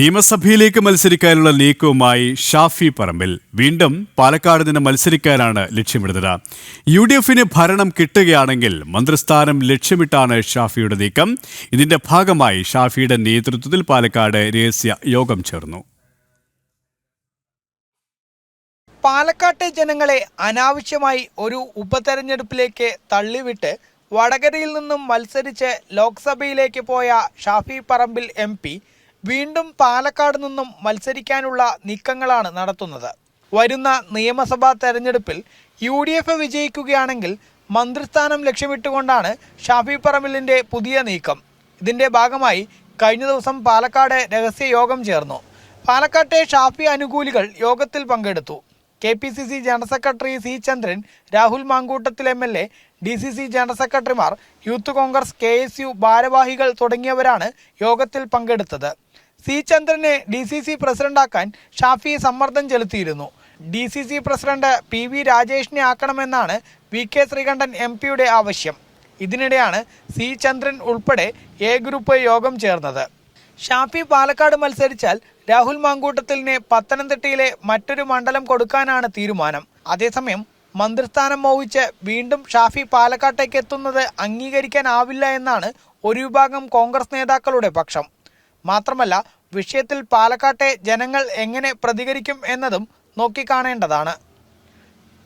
നിയമസഭയിലേക്ക് മത്സരിക്കാനുള്ള നീക്കവുമായി ഷാഫി പറമ്പിൽ വീണ്ടും പാലക്കാട് നിന്ന് മത്സരിക്കാനാണ് ലക്ഷ്യമിടുന്നത്. യു ഡി എഫിന് ഭരണം കിട്ടുകയാണെങ്കിൽ മന്ത്രിസ്ഥാനം ലക്ഷ്യമിട്ടാണ് ഷാഫിയുടെ നീക്കം. ഇതിന്റെ ഭാഗമായി ഷാഫിയുടെ നേതൃത്വത്തിൽ പാലക്കാട് രഹസ്യ യോഗം ചേർന്നു. പാലക്കാട്ടെ ജനങ്ങളെ അനാവശ്യമായി ഒരു ഉപതെരഞ്ഞെടുപ്പിലേക്ക് തള്ളിവിട്ട് വടകരയിൽ നിന്നും മത്സരിച്ച് ലോക്സഭയിലേക്ക് പോയ ഷാഫി പറമ്പിൽ എം വീണ്ടും പാലക്കാട് നിന്നും മത്സരിക്കാനുള്ള നീക്കങ്ങളാണ് നടത്തുന്നത്. വരുന്ന നിയമസഭാ തെരഞ്ഞെടുപ്പിൽ യു ഡി എഫ് വിജയിക്കുകയാണെങ്കിൽ മന്ത്രിസ്ഥാനം ലക്ഷ്യമിട്ടുകൊണ്ടാണ് ഷാഫി പറമ്പിലിന്റെ പുതിയ നീക്കം. ഇതിന്റെ ഭാഗമായി കഴിഞ്ഞ ദിവസം പാലക്കാട് രഹസ്യ യോഗം ചേർന്നു. പാലക്കാട്ടെ ഷാഫി അനുകൂലികൾ യോഗത്തിൽ പങ്കെടുത്തു. K P C C general secretary C Chandran Rahul Mankoottathil M L A D C C general സെക്രട്ടറിമാർ youth Congress K S U ഭാരവാഹികൾ തുടങ്ങിയവരാണ് യോഗത്തിൽ പങ്കെടുത്തത്. സി ചന്ദ്രനെ ഡി സി സി പ്രസിഡന്റാക്കാൻ ഷാഫി സമ്മർദ്ദം ചെലുത്തിയിരുന്നു. D C C president P V രാജേഷിനെ ആക്കണമെന്നാണ് V K Sreekandan M പിയുടെ ആവശ്യം. ഇതിനിടെയാണ് സി ചന്ദ്രൻ ഉൾപ്പെടെ എ ഗ്രൂപ്പ് യോഗം ചേർന്നത്. ഷാഫി പാലക്കാട് മത്സരിച്ചാൽ രാഹുൽ മാങ്കൂട്ടത്തിലിനെ പത്തനംതിട്ടയിലെ മറ്റൊരു മണ്ഡലം കൊടുക്കാനാണ് തീരുമാനം. അതേസമയം മന്ത്രിസ്ഥാനം മോഹിച്ച് വീണ്ടും ഷാഫി പാലക്കാട്ടേക്ക് എത്തുന്നത് അംഗീകരിക്കാനാവില്ല എന്നാണ് ഒരു വിഭാഗം കോൺഗ്രസ് നേതാക്കളുടെ പക്ഷം. മാത്രമല്ല വിഷയത്തിൽ പാലക്കാട്ടെ ജനങ്ങൾ എങ്ങനെ പ്രതികരിക്കും എന്നതും നോക്കിക്കാണേണ്ടതാണ്.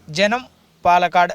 ജനം പാലക്കാട്